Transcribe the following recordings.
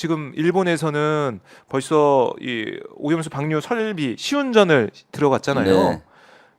지금 일본에서는 벌써 이 오염수 방류 설비 시운전을 들어갔잖아요. 네.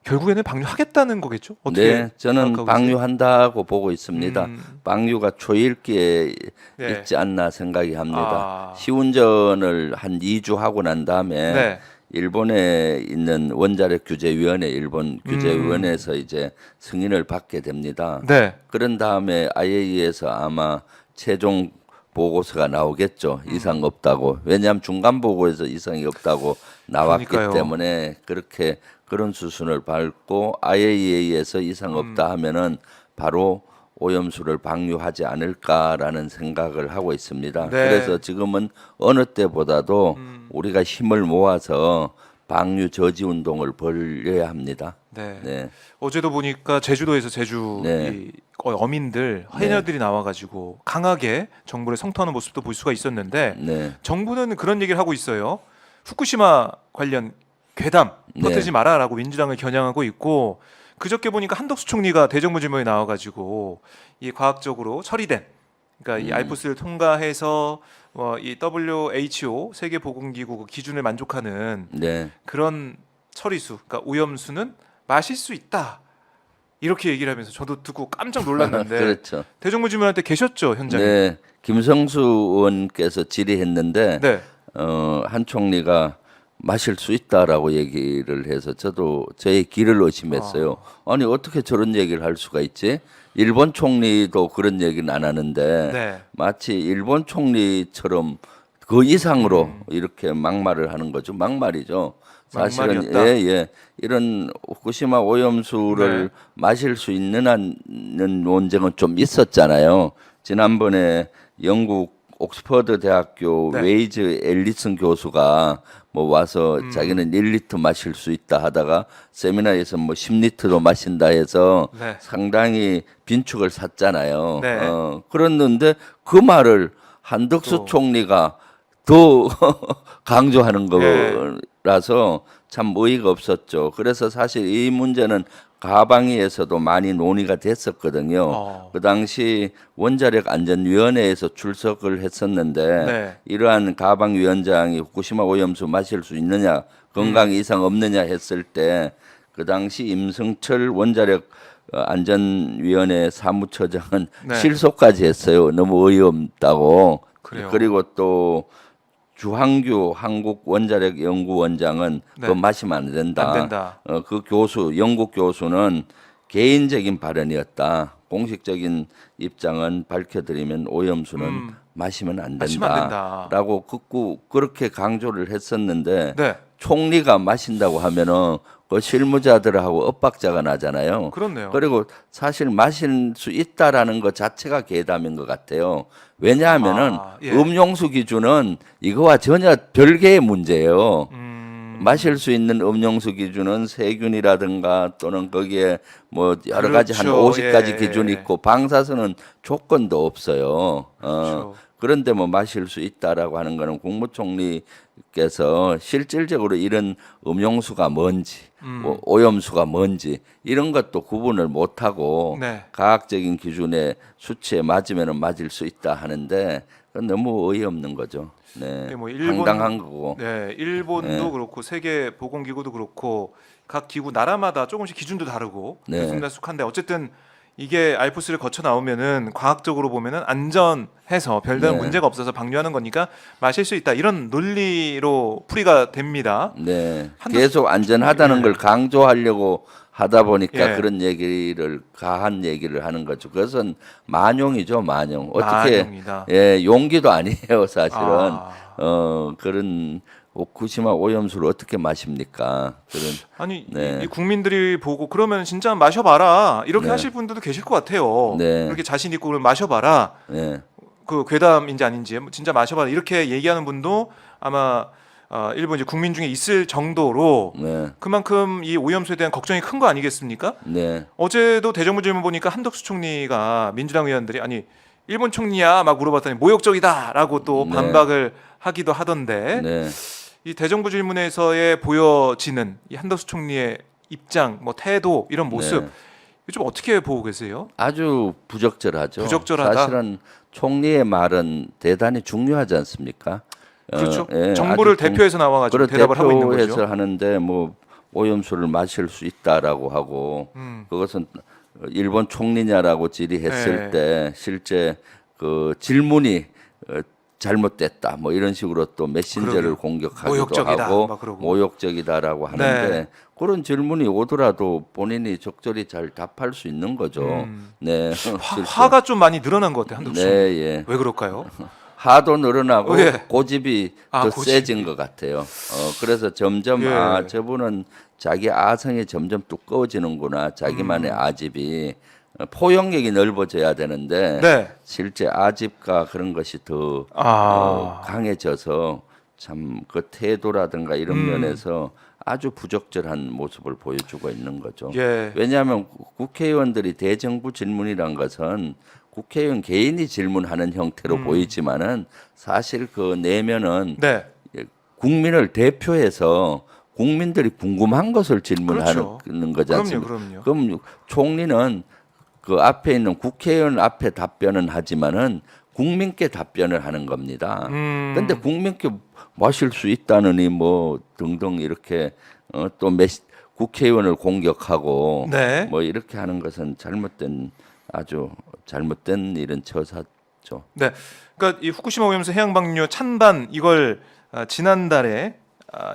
결국에는 방류하겠다는 거겠죠? 어떻게 네, 저는 방류한다고 보고 있습니다. 음. 방류가 초일기에 네. 있지 않나 생각이 합니다. 아. 시운전을 한 2주 하고 난 다음에 네. 일본에 있는 원자력 규제위원회 일본 음. 규제위원회에서 이제 승인을 받게 됩니다. 네. 그런 다음에 IAEA에서 아마 최종 보고서가 나오겠죠. 음. 이상 없다고. 왜냐하면 중간 보고에서 이상이 없다고 나왔기 그러니까요. 때문에 그렇게 그런 수순을 밟고 IAEA에서 이상 없다 음. 하면은 바로 오염수를 방류하지 않을까라는 생각을 하고 있습니다. 네. 그래서 지금은 어느 때보다도 음. 우리가 힘을 모아서 방류 저지 운동을 벌여야 합니다. 네. 네. 어제도 보니까 제주도에서 제주 네. 이 어- 어민들 해녀들이 나와가지고 강하게 정부를 성토하는 모습도 볼 수가 있었는데 네. 정부는 그런 얘기를 하고 있어요. 후쿠시마 관련 괴담 네. 퍼뜨리지 마라라고 민주당을 겨냥하고 있고 그저께 보니까 한덕수 총리가 대정부 질문에 나와가지고 이 과학적으로 처리된 그러니까 이 음. 알프스를 통과해서 어, 이 WHO 세계 보건기구 그 기준을 만족하는 네. 그런 처리수, 그러니까 오염수는 마실 수 있다. 이렇게 얘기를 하면서 저도 듣고 깜짝 놀랐는데 그렇죠. 대정부질문할 때 계셨죠 현장에? 네, 김성수 의원께서 질의했는데 네. 어, 한 총리가 마실 수 있다라고 얘기를 해서 저도 저의 길을 의심했어요. 아니 어떻게 저런 얘기를 할 수가 있지? 일본 총리도 그런 얘기는 안 하는데 네. 마치 일본 총리처럼 그 이상으로 음. 이렇게 막말을 하는 거죠. 막말이죠. 사실은 막말이었다. 예, 예. 이런 후쿠시마 오염수를 네. 마실 수 있는 한는 논쟁은 좀 있었잖아요. 지난번에 영국 옥스퍼드 대학교 네. 웨이즈 앨리슨 교수가 뭐 와서 음. 자기는 1리터 마실 수 있다 하다가 세미나에서 뭐 10리터도 마신다 해서 네. 상당히 빈축을 샀잖아요. 네. 어, 그랬는데 그 말을 한덕수 또. 총리가 더 강조하는 예. 거라서 참 의의가 없었죠. 그래서 사실 이 문제는 가방위에서도 많이 논의가 됐었거든요. 어. 그 당시 원자력 안전위원회에서 출석을 했었는데 네. 이러한 가방위원장이 후쿠시마 오염수 마실 수 있느냐 건강 음. 이상 없느냐 했을 때 그 당시 임성철 원자력 어, 안전위원회 사무처장은 네. 실소까지 했어요. 너무 어이없다고. 그래요. 리고 또 주한규 한국 원자력 연구원장은 네. 그거 마시면 안 된다. 안 된다. 어, 그 교수 영국 교수는 개인적인 발언이었다. 공식적인 입장은 밝혀드리면 오염수는 음. 마시면 안 마시면 안 된다. 된다. 라고 극구 그렇게 강조를 했었는데 네. 총리가 마신다고 하면은 그 실무자들하고 엇박자가 나잖아요. 그렇네요. 그리고 사실 마실 수 있다라는 것 자체가 괴담인 것 같아요. 왜냐하면은 아, 예. 음용수 기준은 이거와 전혀 별개의 문제예요. 음, 마실 수 있는 음용수 기준은 세균이라든가 또는 거기에 뭐 여러 가지 한 그렇죠. 50가지 예. 기준이 있고 방사선은 조건도 없어요. 어, 그렇죠. 그런데 뭐 마실 수 있다라고 하는 거는 국무총리께서 실질적으로 이런 음용수가 뭔지 음. 오- 오염수가 뭔지 이런 것도 구분을 못 하고 네. 과학적인 기준의 수치에 맞으면은 맞을 수 있다 하는데 그건 너무 어이없는 거죠. 네. 네, 뭐 일본- 황당한 거고. 네, 일본도 네. 그렇고 세계 보건기구도 그렇고 각 기구 나라마다 조금씩 기준도 다르고 네. 들쑥날쑥한데 어쨌든 이게 알프스를 거쳐 나오면은 과학적으로 보면은 안전해서 별다른 네. 문제가 없어서 방류하는 거니까 마실 수 있다 이런 논리로 풀이가 됩니다. 네. 한두- 계속 안전하다는 예. 걸 강조하려고 하다 보니까 예. 그런 얘기를 가한 얘기를 하는 거죠. 그것은 만용이죠, 만용. 어떻게 만용이다. 예, 용기도 아니에요, 사실은. 아. 어, 그런 후쿠시마 오염수를 어떻게 마십니까? 그런 아니 네. 이, 이 국민들이 보고 그러면 진짜 마셔봐라 이렇게 네. 하실 분들도 계실 것 같아요. 네. 이렇게 자신 있고 그럼 마셔봐라 예. 그 괴담인지 아닌지 뭐 진짜 마셔봐라 이렇게 얘기하는 분도 아마 어, 일본 이제 국민 중에 있을 정도로 네. 그만큼 이 오염수에 대한 걱정이 큰 거 아니겠습니까? 네. 어제도 대정부 질문 보니까 한덕수 총리가 민주당 의원들이 아니 일본 총리야 막 물어봤더니 모욕적이다라고 또 네. 반박을 하기도 하던데 네. 이 대정부 질문에서의 보여지는 이 한덕수 총리의 입장, 뭐 태도 이런 모습 네. 좀 어떻게 보고 계세요? 아주 부적절하죠. 부적절하다? 사실은 총리의 말은 대단히 중요하지 않습니까? 어, 그렇죠. 예, 정부를 대표해서 나와가지고 대답을 하고 있는 대표해서 거죠. 하는데 뭐 오염수를 마실 수 있다라고 하고 음. 그것은 일본 총리냐라고 질의했을 네. 때 실제 그 질문이 어, 잘못됐다 뭐 이런 식으로 또 메신저를 그러게요. 공격하기도 모욕적이다, 하고. 모욕적이다라고 하는데 네. 그런 질문이 오더라도 본인이 적절히 잘 답할 수 있는 거죠. 음. 네. 화, 실제. 화가 좀 많이 늘어난 것 같아요 한덕수. 네, 예. 왜 그럴까요? 하도 늘어나고 어, 예. 고집이 아, 더 고집이. 세진 것 같아요. 어, 그래서 점점 예. 아 저분은 자기 아성이 점점 두꺼워지는구나. 자기만의 음. 아집이 어, 포용력이 넓어져야 되는데 네. 실제 아집과 그런 것이 더 아. 어, 강해져서 참 그 태도라든가 이런 음. 면에서 아주 부적절한 모습을 보여주고 있는 거죠. 예. 왜냐하면 국- 국회의원들이 대정부 질문이란 것은 국회의원 개인이 질문하는 형태로 음. 보이지만은 사실 그 내면은 네. 국민을 대표해서 국민들이 궁금한 것을 질문하는 그렇죠. 거지 그럼요, 않습니까? 그럼요. 그럼 총리는 그 앞에 있는 국회의원 앞에 답변은 하지만은 국민께 답변을 하는 겁니다. 음. 근데 국민께 마실 수 있다느니 뭐 등등 이렇게 어, 또 메시, 국회의원을 공격하고 네. 뭐 이렇게 하는 것은 잘못된 아주 잘못된 일은 처사죠. 네. 그러니까 이 후쿠시마 오염수 해양 방류 찬반 이걸 아, 지난달에 아,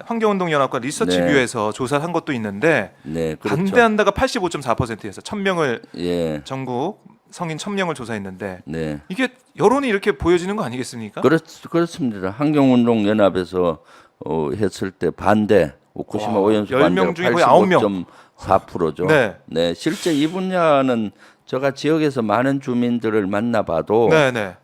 환경운동연합과 리서치뷰에서 조사를 한 것도 있는데 네, 그렇죠. 반대한다가 85.4%에서 1000명을 예, 전국 성인 1000명을 조사했는데 네. 이게 여론이 이렇게 보여지는 거 아니겠습니까? 그렇 그렇습니다. 환경운동 연합에서 어, 했을 때 반대 후쿠시마 와, 오염수 10명 반대 중에 거의 9명. 85.4%죠. 네. 실제 이 분야는 제가 지역에서 많은 주민들을 만나봐도 네, 네.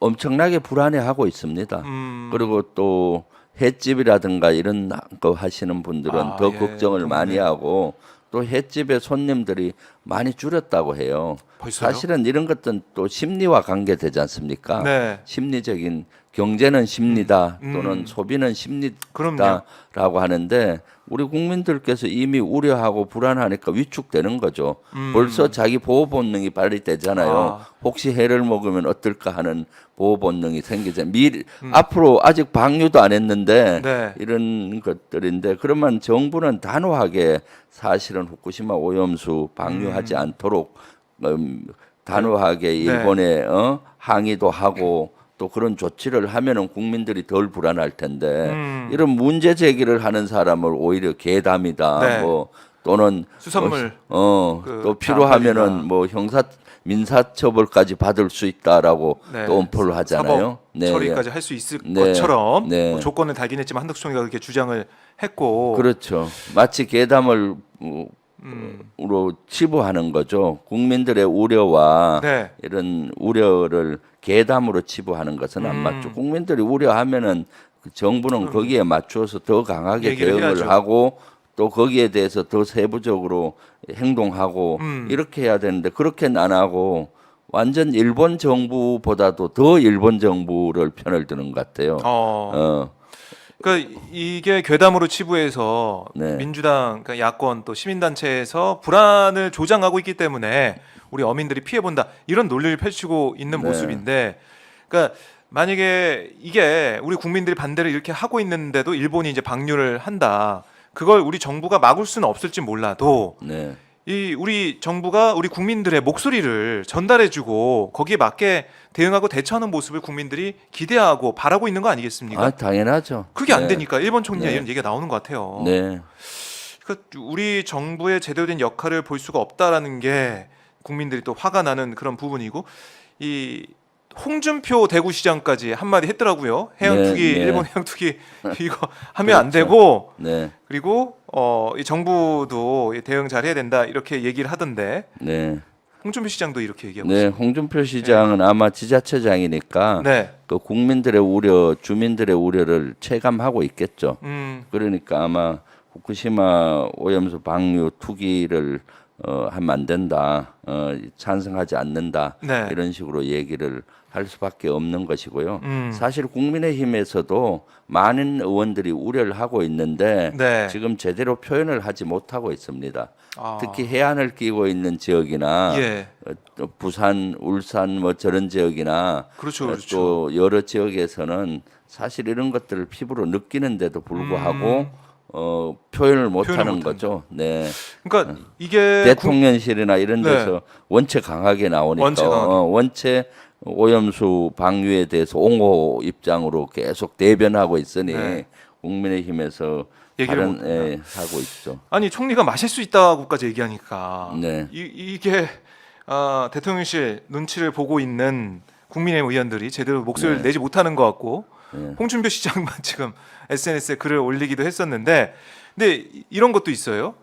엄청나게 불안해하고 있습니다. 음. 그리고 또 횟집이라든가 이런 거 하시는 분들은 아, 더 예, 걱정을 동네. 많이 하고 또 횟집의 손님들이 많이 줄었다고 해요. 벌써요? 사실은 이런 것들은 또 심리와 관계되지 않습니까? 네. 심리적인 경제는 심리다 음. 또는 소비는 그럼요. 심리다라고 하는데 우리 국민들께서 이미 우려하고 불안하니까 위축되는 거죠. 음. 벌써 자기 보호 본능이 발휘되잖아요. 아. 혹시 해를 먹으면 어떨까 하는 보호 본능이 생기잖아요. 미리 음. 앞으로 아직 방류도 안 했는데 네. 이런 것들인데 그러면 정부는 단호하게 사실은 후쿠시마 오염수 방류하지 않도록 음, 단호하게 네. 일본에 어? 항의도 하고 또 그런 조치를 하면은 국민들이 덜 불안할 텐데 음. 이런 문제 제기를 하는 사람을 오히려 개담이다 네. 뭐 또는 수산물 어, 그또 필요하면은. 뭐 형사 민사 처벌까지 받을 수 있다라고 네. 또 엄포를 하잖아요. 사법 처리까지 할 수 있을 네. 것처럼 네. 뭐 조건을 달긴 했지만 한덕수 총리가 그렇게 주장을 했고 그렇죠. 마치 괴담을. 으 로 치부하는 거죠. 국민들의 우려와 네. 이런 우려를 괴담으로 치부하는 것은 안 음. 맞죠. 국민들이 우려하면은 그 정부는 거기에 맞추어서 더 강하게 얘기를 대응을 해야죠. 하고 또 거기에 대해서 더 세부적으로 행동하고 음. 이렇게 해야 되는데 그렇게는 안 하고 완전 일본 정부보다도 더 일본 정부를 편을 드는 것 같아요. 어. 어, 그러니까 이게 괴담으로 치부해서 네. 민주당 그러니까 야권 또 시민단체에서 불안을 조장하고 있기 때문에 우리 어민들이 피해 본다 이런 논리를 펼치고 있는 네. 모습인데 그러니까 만약에 이게 우리 국민들이 반대를 이렇게 하고 있는데도 일본이 이제 방류를 한다 그걸 우리 정부가 막을 수는 없을지 몰라도 네. 이 우리 정부가 우리 국민들의 목소리를 전달해주고 거기에 맞게 대응하고 대처하는 모습을 국민들이 기대하고 바라고 있는 거 아니겠습니까? 아 당연하죠. 그게 안 네. 되니까 일본 총리가 네. 이런 얘기가 나오는 것 같아요. 네. 그 우리 정부의 제대로 된 역할을 볼 수가 없다라는 게 국민들이 또 화가 나는 그런 부분이고 이 홍준표 대구시장까지 한마디 했더라고요. 해양 투기 네, 네. 일본 해양 투기 이거 하면 안 되고 네. 그리고 어, 이 정부도 이 대응 잘해야 된다 이렇게 얘기를 하던데 네. 홍준표 시장도 이렇게 얘기하고 네, 있어요. 홍준표 시장은 아마 지자체장이니까 네. 그 국민들의 우려, 주민들의 우려를 체감하고 있겠죠. 음. 그러니까 아마 후쿠시마 오염수 방류 투기를 어, 하면 안 된다, 어, 찬성하지 않는다 네. 이런 식으로 얘기를 할 수밖에 없는 것이고요. 음. 사실 국민의힘에서도 많은 의원들이 우려를 하고 있는데 네. 지금 제대로 표현을 하지 못하고 있습니다. 아. 특히 해안을 끼고 있는 지역이나 예. 어, 또 부산, 울산 뭐 저런 지역이나 그렇죠, 어, 그렇죠. 또 여러 지역에서는 사실 이런 것들을 피부로 느끼는데도 불구하고 어, 표현을 못 음. 표현을 하는 못한다. 거죠. 네. 그러니까 이게 국- 대통령실이나 이런 네. 데서 원체 강하게 나오니까 원체 강하게. 어, 원체 오염수 방류에 대해서 옹호 입장으로 계속 대변하고 있으니 네. 국민의힘에서 얘기를 다른. 예, 하고 있죠. 아니 총리가 마실 수 있다고까지 얘기하니까 네. 이, 이게 아, 대통령실 눈치를 보고 있는 국민의힘 의원들이 제대로 목소리를 네. 내지 못하는 것 같고 네. 홍준표 시장만 지금 SNS에 글을 올리기도 했었는데 근데 이- 이런 것도 있어요.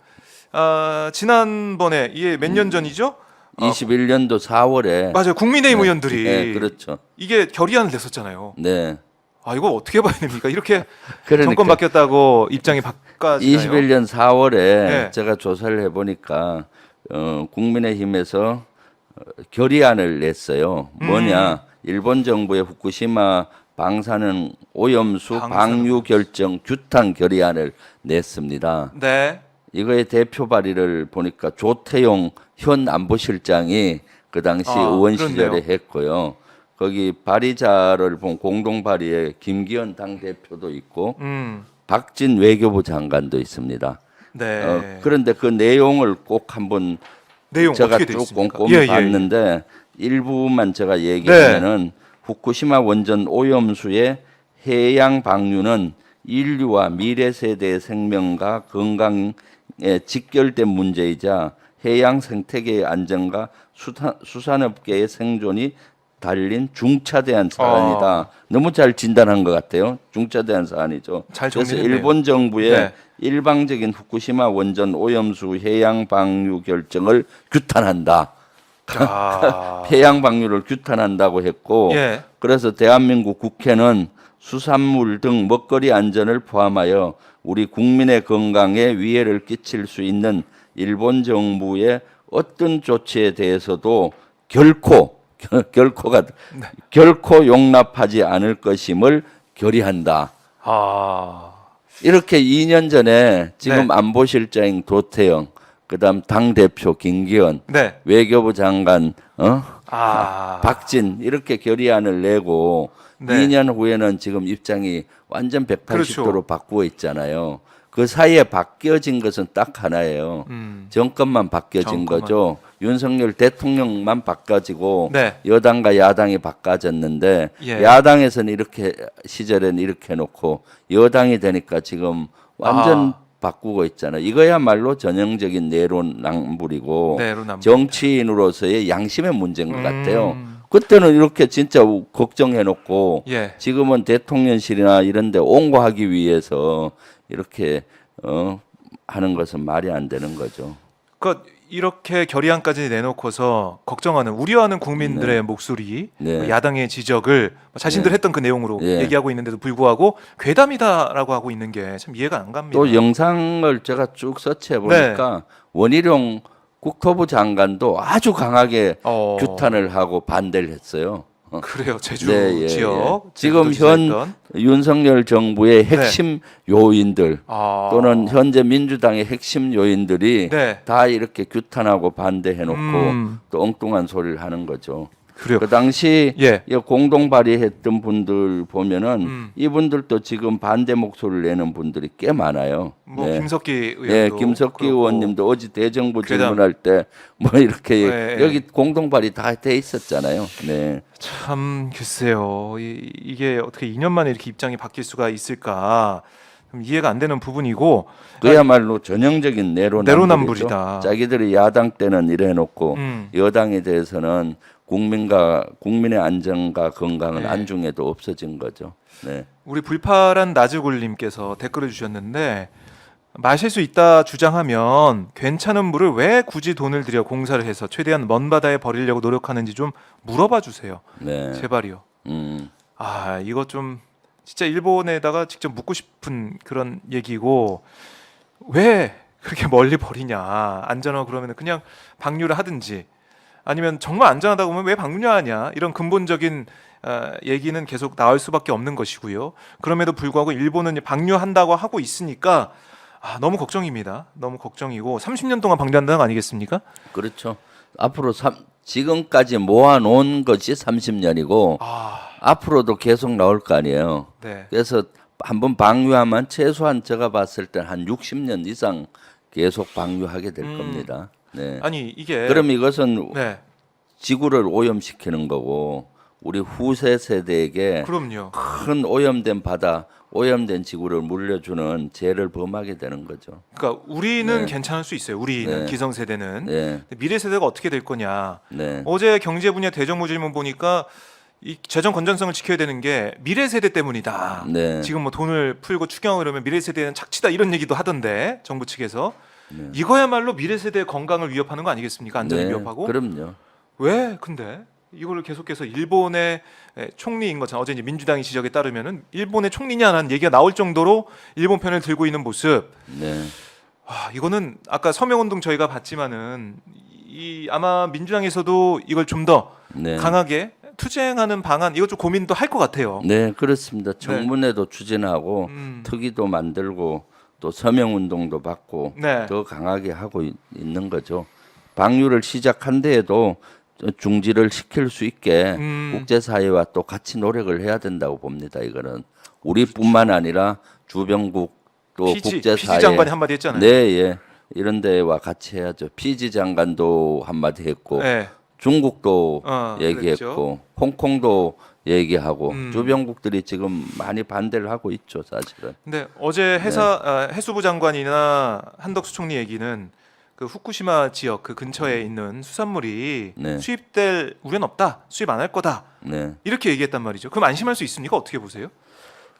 아, 지난번에 이게 몇 년 전이죠? 어, 21년도 4월에 맞아요. 국민의힘 의원들이 네, 그렇죠. 이게 결의안을 냈었잖아요. 네. 아 이거 어떻게 봐야 됩니까? 이렇게 그러니까 정권 바뀌었다고 입장이 바꿔지나요? 21년 4월에 네. 제가 조사를 해보니까 어, 국민의힘에서 어, 결의안을 냈어요. 음. 뭐냐? 일본 정부의 후쿠시마 방사능 오염수 방사능. 방류 결정 규탄 결의안을 냈습니다. 네. 이거의 대표 발의를 보니까 조태용 현 안보실장이 그 당시 아, 의원 그렇네요. 시절에 했고요. 거기 발의자를 본 공동 발의에 김기현 당 대표도 있고 음. 박진 외교부 장관도 있습니다. 네. 어, 그런데 그 내용을 꼭 한번 내용 제가 쭉? 꼼꼼히 예, 예, 예. 봤는데 일부만 제가 얘기하면은 후쿠시마 원전 오염수의 해양 방류는 인류와 미래 세대의 생명과 건강에 직결된 문제이자 해양 생태계의 안전과 수산, 수산업계의 생존이 달린 중차대한 사안이다. 너무 잘 진단한 것 같아요. 중차대한 사안이죠. 잘 그래서. 일본 정부의 네. 일방적인 후쿠시마 원전 오염수 해양 방류 결정을 규탄한다. 자. 해양 방류를 규탄한다고 했고 예. 그래서 대한민국 국회는 수산물 등 먹거리 안전을 포함하여 우리 국민의 건강에 위해를 끼칠 수 있는 일본 정부의 어떤 조치에 대해서도 결코 결코가 네. 결코 용납하지 않을 것임을 결의한다. 아. 이렇게 2년 전에 지금 네. 안보실장인 도태영, 그다음 당 대표 김기현, 네. 외교부 장관 어? 아. 박진 이렇게 결의안을 내고 네. 2년 후에는 지금 입장이 완전 180도로 그렇죠. 바꾸고 있잖아요. 그 사이에 바뀌어진 것은 딱 하나예요. 음. 정권만 바뀌어진 정권만. 거죠. 윤석열 대통령만 바꿔지고 네. 여당과 야당이 바꿔졌는데 예. 야당에서는 이렇게 시절에는 이렇게 해놓고 여당이 되니까 지금 완전 아. 바꾸고 있잖아요. 이거야말로 전형적인 내로남불이고 내로남불. 정치인으로서의 양심의 문제인 것 음. 같아요. 그때는 이렇게 진짜 걱정해 놓고 예. 지금은 대통령실이나 이런데 옹호하기 위해서 이렇게 어, 하는 것은 말이 안 되는 거죠. 그 이렇게 결의안까지 내놓고서 걱정하는 우려하는 국민들의 목소리, 네. 뭐 야당의 지적을 자신들 했던 그 내용으로 예. 얘기하고 있는데도 불구하고 괴담이다라고 하고 있는 게 참 이해가 안 갑니다. 또 영상을 제가 쭉 서치해 보니까 네. 원희룡 국토부 장관도 아주 강하게 어, 규탄을 하고 반대를 했어요. 어. 그래요. 제주 네, 예, 지역 예. 지금 현 지사였던. 윤석열 정부의 핵심 요인들 네. 아, 또는 현재 민주당의 핵심 요인들이 네. 다 이렇게 규탄하고 반대해놓고 음. 또 엉뚱한 소리를 하는 거죠. 그래요. 그 당시 예. 이 공동 발의했던 분들 보면은 음. 이분들도 지금 반대 목소리를 내는 분들이 꽤 많아요. 뭐 네. 김석기 의원도 네, 김석기. 의원님도 어제 대정부 괴담. 질문할 때 뭐 이렇게 네. 여기 공동 발의 다 돼 있었잖아요. 네. 참 글쎄요. 이, 이게 어떻게 2년 만에 이렇게 입장이 바뀔 수가 있을까? 좀 이해가 안 되는 부분이고. 그야말로 전형적인 내로남불이죠. 내로남불이다. 자기들이 야당 때는 이래 놓고 음. 여당에 대해서는 국민과 국민의 안전과 건강은 네. 안중에도 없어진 거죠. 네. 우리 불파란 나즈골님께서 댓글을 주셨는데 마실 수 있다 주장하면 괜찮은 물을 왜 굳이 돈을 들여 공사를 해서 최대한 먼 바다에 버리려고 노력하는지 좀 물어봐 주세요. 네. 제발이요. 음. 아 이거 좀 진짜 일본에다가 직접 묻고 싶은 그런 얘기고 왜 그렇게 멀리 버리냐 안전하고 그러면 그냥 방류를 하든지 아니면 정말 안전하다고 보면 왜 방류하냐 이런 근본적인 어, 얘기는 계속 나올 수밖에 없는 것이고요. 그럼에도 불구하고 일본은 방류한다고 하고 있으니까 아, 너무 걱정입니다. 너무 걱정이고 30년 동안 방류한다는 거 아니겠습니까? 그렇죠. 앞으로 삼, 지금까지 모아놓은 것이 30년이고 아, 앞으로도 계속 나올 거 아니에요. 네. 그래서 한번 방류하면 최소한 제가 봤을 때 한 60년 이상 계속 방류하게 될 음. 겁니다. 네. 아니 이게 그럼 이것은 네, 지구를 오염시키는 거고 우리 후세 세대에게 그럼요. 큰 오염된 바다, 오염된 지구를 물려주는 죄를 범하게 되는 거죠. 그러니까 우리는 네. 괜찮을 수 있어요. 우리는 네. 기성 세대는 네, 미래 세대가 어떻게 될 거냐. 네, 어제 경제 분야 대정부 질문 보니까 이 재정 건전성을 지켜야 되는 게 미래 세대 때문이다. 네. 지금 뭐 돈을 풀고 추경하고 이러면 미래 세대는 착취다 이런 얘기도 하던데 정부 측에서 네. 이거야말로 미래 세대의 건강을 위협하는 거 아니겠습니까? 안전을 네, 위협하고 그럼요. 왜 근데 이거를 계속해서 일본의 에, 총리인 것처럼 어제 이제 민주당의 지적에 따르면은 일본의 총리냐라는 얘기가 나올 정도로 일본 편을 들고 있는 모습 네, 아, 이거는 아까 서명운동 저희가 봤지만은 이 아마 민주당에서도 이걸 좀 더 네. 강하게 투쟁하는 방안 이것 좀 고민도 할 것 같아요. 네, 그렇습니다. 청문회도 추진하고 음, 특위도 만들고 또 서명 운동도 받고 네. 더 강하게 하고 있, 는 거죠. 방류를 시작한 데에도 중지를 시킬 수 있게 음. 국제사회와 또 같이 노력을 해야 된다고 봅니다. 이거는 우리뿐만 아니라 주변국 또 피지 국제사회 피지 장관이 한마디 했잖아요. 네, 예. 이런 데와 같이 해야죠. 피지 장관도 한마디 했고 네. 중국도 어, 얘기했고 홍콩도 얘기하고 음. 주변국들이 지금 많이 반대를 하고 있죠, 사실은. 근데 어제 해사 아, 해수부 장관이나 한덕수 총리 얘기는 그 후쿠시마 지역 그 근처에 있는 수산물이 네. 수입될 우려는 없다. 수입 안 할 거다. 네. 이렇게 얘기했단 말이죠. 그럼 안심할 수 있습니까? 어떻게 보세요?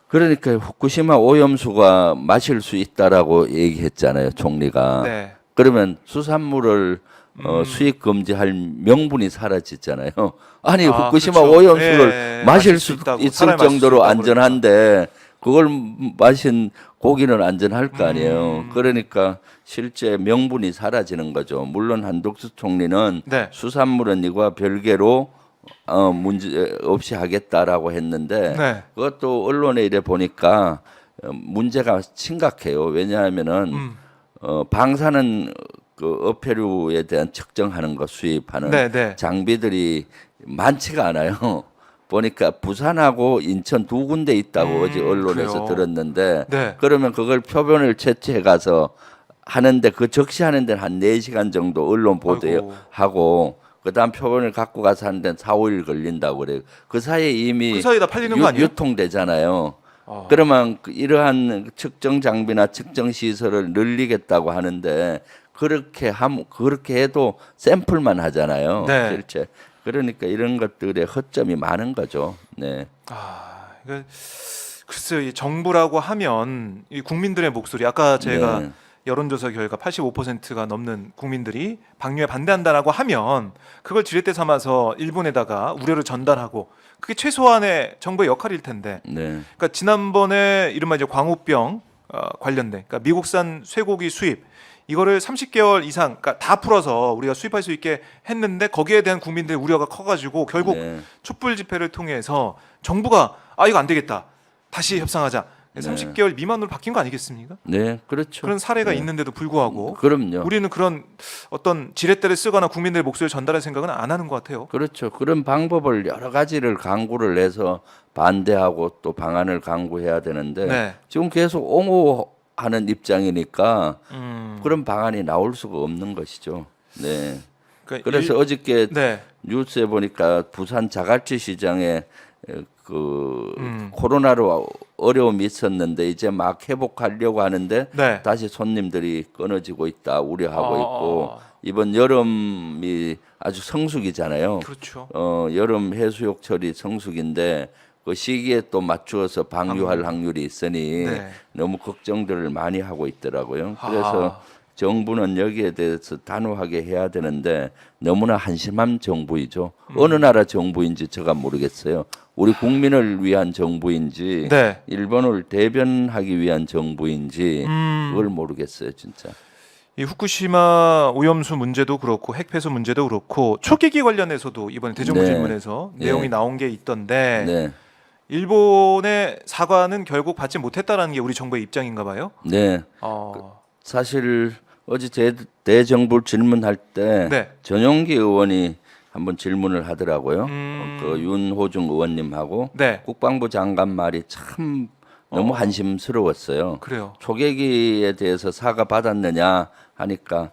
그러니까 후쿠시마 오염수가 마실 수 있다라고 얘기했잖아요, 총리가. 네. 그러면 수산물을 어, 음. 수입 금지할 명분이 사라지잖아요. 아니 아, 후쿠시마 그렇죠. 오염수를 예, 마실 마실 수수 있다고, 있을 정도로 있다고 안전한데 그걸 마신 고기는 안전할 거 아니에요. 음. 그러니까 실제 명분이 사라지는 거죠. 물론 한독수 총리는 네. 수산물은 이와 별개로 어, 문제 없이 하겠다라고 했는데 네. 그것도 언론에 이래 보니까 어, 문제가 심각해요. 왜냐하면은 음. 어, 방사능 그 어패류에 대한 측정하는 거 수입하는 네, 네. 장비들이 많지가 않아요. 보니까 부산하고 인천 두 군데 있다고 음, 어제 언론에서 그래요? 들었는데 네. 그러면 그걸 표본을 채취해 가서 하는데 그 적시하는 데는 한 4시간 정도 언론 보도에 아이고. 하고 그다음 표본을 갖고 가서 하는 데는 4, 5일 걸린다고 그래요. 그 사이에 이미 그 사이에 다 팔리는 거 유, 아니에요? 유통되잖아요. 어. 그러면 그 이러한 측정 장비나 측정 시설을 늘리겠다고 하는데 그렇게 함 그렇게 해도 샘플만 하잖아요. 네. 실제 그러니까 이런 것들의 허점이 많은 거죠. 네. 아, 이거 글쎄요, 이 정부라고 하면 이 국민들의 목소리 아까 제가 네. 여론조사 결과 85%가 넘는 국민들이 방류에 반대한다라고 하면 그걸 지렛대 삼아서 일본에다가 우려를 전달하고 그게 최소한의 정부의 역할일 텐데 네. 그러니까 지난번에 이른바 이제 광우병 어, 관련된 그러니까 미국산 쇠고기 수입 이거를 30개월 이상 그러니까 다 풀어서 우리가 수입할 수 있게 했는데 거기에 대한 국민들의 우려가 커가지고 결국 네. 촛불 집회를 통해서 정부가 아 이거 안 되겠다 다시 협상하자 네. 30개월 미만으로 바뀐 거 아니겠습니까? 네, 그렇죠. 그런 사례가 네. 있는데도 불구하고 그럼요. 우리는 그런 어떤 지렛대를 쓰거나 국민들의 목소리를 전달할 생각은 안 하는 것 같아요. 그렇죠. 그런 방법을 여러 가지를 강구를 해서 반대하고 또 방안을 강구해야 되는데 네. 지금 계속 옹호 하는 입장이니까 음, 그런 방안이 나올 수가 없는 것이죠. 네. 그러니까 그래서 일- 어저께 네, 뉴스에 보니까 부산 자갈치 시장에 에, 그 음. 코로나로 어려움이 있었는데 이제 막 회복하려고 하는데 네. 다시 손님들이 끊어지고 있다 우려하고 아, 있고 이번 여름이 아주 성수기잖아요. 그렇죠. 어 여름 해수욕철이 성수기인데 그 시기에 또 맞추어서 방류할 확률이 있으니 네. 너무 걱정들을 많이 하고 있더라고요. 아. 그래서 정부는 여기에 대해서 단호하게 해야 되는데 너무나 한심한 정부이죠. 음. 어느 나라 정부인지 제가 모르겠어요. 우리 국민을 위한 정부인지 네. 일본을 대변하기 위한 정부인지 음. 그걸 모르겠어요, 진짜. 이 후쿠시마 오염수 문제도 그렇고 핵폐수 문제도 그렇고 초계기 관련해서도 이번에 대정부 네. 질문에서 네. 내용이 나온 게 있던데 네. 일본의 사과는 결국 받지 못했다라는 게 우리 정부의 입장인가 봐요. 네. 어, 사실 어제 대, 대정부 질문할 때 네. 전용기 의원이 한번 질문을 하더라고요. 음. 그 윤호중 의원님하고 네. 국방부 장관 말이 참 너무 어. 한심스러웠어요. 그래요. 초계기에 대해서 사과 받았느냐 하니까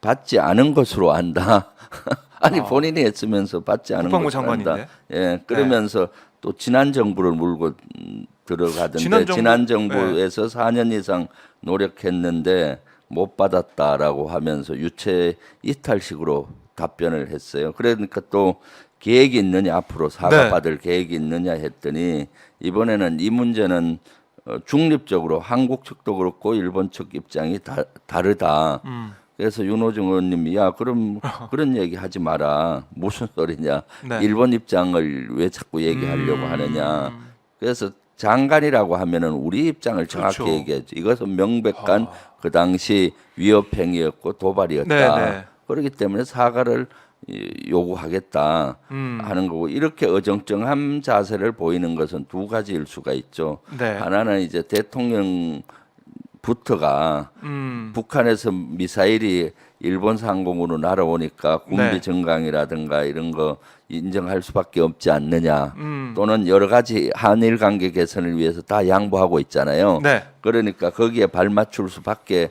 받지 않은 것으로 안다. 아니 아. 본인이 했으면서 받지 않은 것으로? 안다. 예, 그러면서 또 지난 정부를 물고 음, 들어가던데 지난 지난, 정부- 네. 정부에서 4년 이상 노력했는데 못 받았다라고 하면서 유체 이탈식으로 답변을 했어요. 그러니까 또 계획이 있느냐 앞으로 사과 네. 받을 계획이 있느냐 했더니 이번에는 이 문제는 어, 중립적으로 한국 측도 그렇고 일본 측 입장이 다, 다르다. 음. 그래서 윤호중 의원님이 야 그럼 그런 얘기 하지 마라 무슨 소리냐 네. 일본 입장을 왜 자꾸 얘기하려고 음. 하느냐 그래서 장관이라고 하면은 우리 입장을 정확히 그렇죠. 얘기했죠 이것은 명백한 아. 그 당시 위협행위였고 도발이었다 네, 네. 그렇기 때문에 사과를 이, 요구하겠다 음. 하는 거고 이렇게 어정쩡한 자세를 보이는 것은 두 가지일 수가 있죠 네. 하나는 이제 대통령 부터가 음. 북한에서 미사일이 일본 상공으로 날아오니까 군비 네. 증강이라든가 이런 거 인정할 수밖에 없지 않느냐 음. 또는 여러 가지 한일 관계 개선을 위해서 다 양보하고 있잖아요. 네. 그러니까 거기에 발맞출 수밖에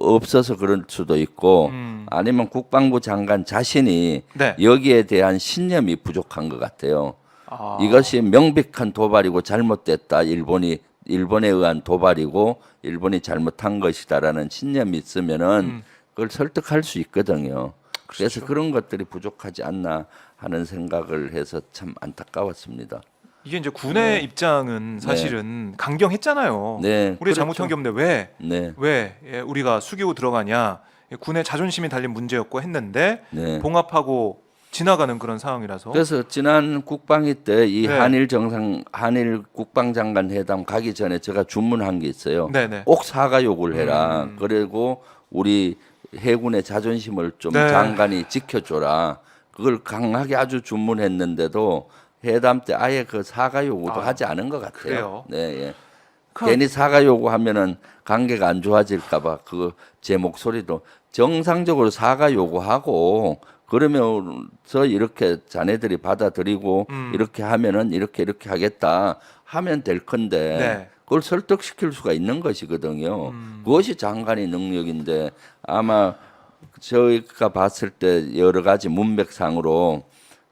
없어서 그럴 수도 있고 음. 아니면 국방부 장관 자신이 네. 여기에 대한 신념이 부족한 것 같아요. 아. 이것이 명백한 도발이고 잘못됐다. 일본이 일본에 의한 도발이고 일본이 잘못한 것이다라는 신념이 있으면은 음. 그걸 설득할 수 있거든요. 그래서 그렇죠. 그런 것들이 부족하지 않나 하는 생각을 해서 참 안타까웠습니다. 이게 이제 군의 입장은 사실은 강경했잖아요. 네, 우리 그렇죠. 잘못한 게 없는데 왜? 네, 왜 예, 우리가 숙이고 들어가냐? 예, 군의 자존심이 달린 문제였고 했는데 네. 봉합하고 지나가는 그런 상황이라서. 그래서 지난 국방위 때 이 네. 한일 정상 한일 국방장관 회담 가기 전에 제가 주문한 게 있어요. 네네. 꼭 사과 요구를 해라. 음. 그리고 우리 해군의 자존심을 좀 네. 장관이 지켜줘라. 그걸 강하게 아주 주문했는데도 회담 때 아예 그 사과 요구도 아, 하지 않은 것 같아요. 그래요? 네, 예. 그- 괜히 사과 요구하면은 관계가 안 좋아질까봐 그 제 목소리도 정상적으로 사과 요구하고 그러면서 이렇게 자네들이 받아들이고 음. 이렇게 하면은 이렇게 이렇게 하겠다 하면 될 건데 네. 그걸 설득시킬 수가 있는 것이거든요. 음. 그것이 장관의 능력인데 아마 저희가 봤을 때 여러 가지 문맥상으로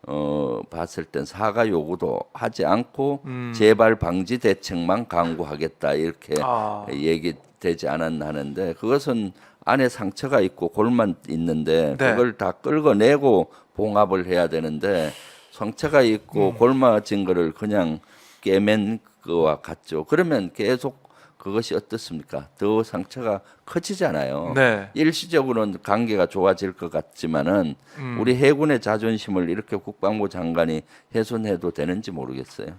어 봤을 땐 사과 요구도 하지 않고 음. 재발 방지 대책만 강구하겠다 이렇게 아. 얘기되지 않았나 하는데 그것은 안에 상처가 있고 골만 있는데 네. 그걸 다 끌어내고 봉합을 해야 되는데 상처가 음. 있고 골마진 거를 그냥 깨맨 거와 같죠. 그러면 계속 그것이 어떻습니까? 더 상처가 커지잖아요. 네. 일시적으로는 관계가 좋아질 것 같지만은 음. 우리 해군의 자존심을 이렇게 국방부 장관이 훼손해도 되는지 모르겠어요.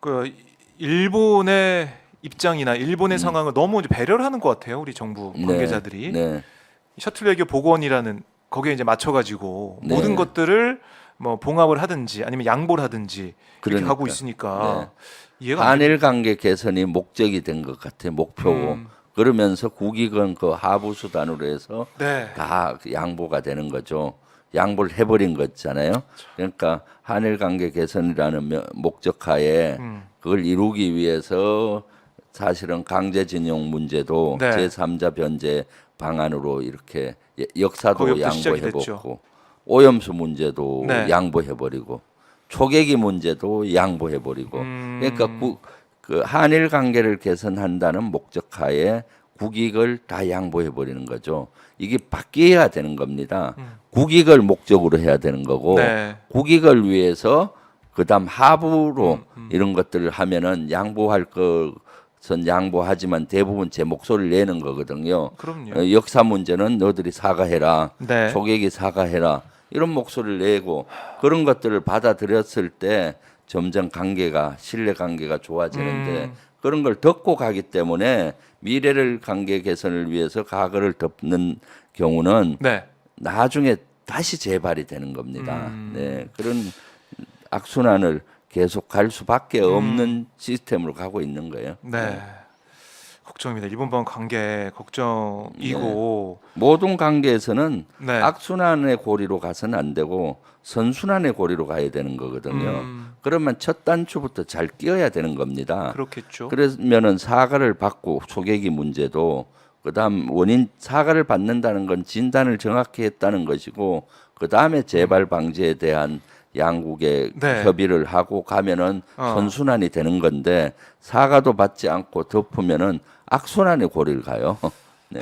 그 일본의 입장이나 일본의 상황을 너무 이제 배려를 하는 것 같아요. 우리 정부 관계자들이 음. 네. 네. 셔틀 외교 복원이라는 거기에 이제 맞춰가지고 네. 모든 것들을 뭐 봉합을 하든지 아니면 양보를 하든지 이렇게 그러니까. 하고 있으니까 이해가 안 한일 관계 개선이 목적이 된 것 같아요. 목표고. 음. 그러면서 국익은 그 하부 수단으로 해서 네. 다그 양보가 되는 거죠. 양보를 해버린 거잖아요. 그러니까 한일 관계 개선이라는 명- 목적하에 음. 그걸 이루기 위해서 사실은 강제징용 문제도 네. 제3자 변제 방안으로 이렇게 예- 역사도 양보해봤고 오염수 문제도 네. 양보해버리고 초계기 문제도 양보해버리고 음. 그러니까 구, 그 한일 관계를 개선한다는 목적하에 국익을 다 양보해 버리는 거죠. 이게 바뀌어야 되는 겁니다. 국익을 목적으로 해야 되는 거고 음. 네. 국익을 위해서 그다음 하부로 이런 것들을 하면은 양보할 것 은 양보하지만 대부분 제 목소리를 내는 거거든요. 그럼요. 어, 역사 문제는 너들이 사과해라. 네. 초객이 사과해라. 이런 목소리를 내고 그런 것들을 받아들였을 때 점점 관계가 신뢰 관계가 좋아지는데 음. 그런 걸 덮고 가기 때문에 미래를 관계 개선을 위해서 과거를 덮는 경우는 네. 나중에 다시 재발이 되는 겁니다. 음. 네, 그런 악순환을 계속 갈 수밖에 없는 시스템으로 가고 있는 거예요. 네. 걱정입니다. 일본과의 관계 걱정이고. 모든 관계에서는 네. 악순환의 고리로 가서는 안 되고 선순환의 고리로 가야 되는 거거든요. 음. 그러면 첫 단추부터 잘 끼어야 되는 겁니다. 그렇겠죠. 그러면은 사과를 받고 소개기 문제도 그다음 원인 사과를 받는다는 건 진단을 정확히 했다는 것이고 그다음에 재발 방지에 대한 양국의 네. 협의를 하고 가면은 어. 선순환이 되는 건데 사과도 받지 않고 덮으면은 악순환의 고리를 가요. 네.